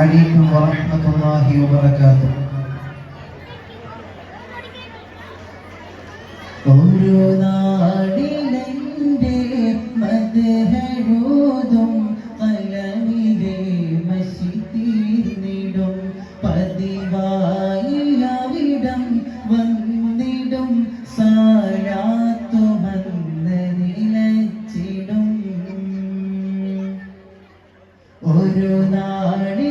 عليكم ورحمة الله وبركاته ഓരോ നാടിനെന്റെ ഒരു നാടി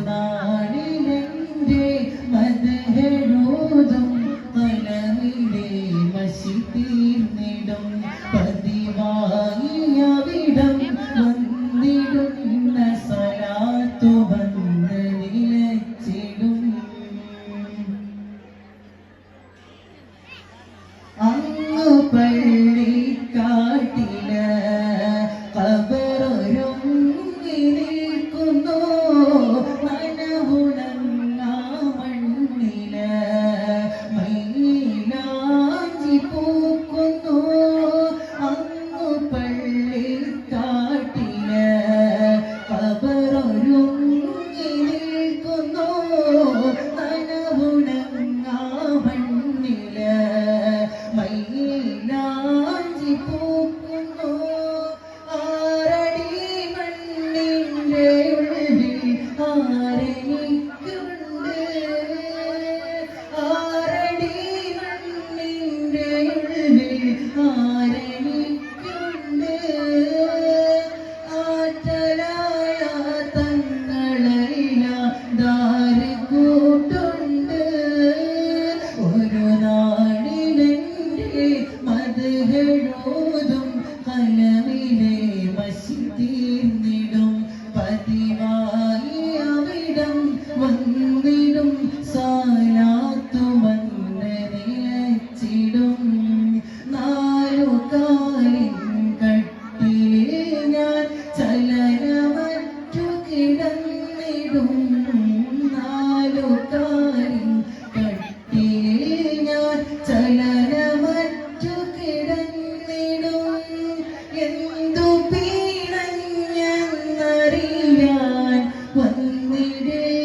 तुम्हारे Friday.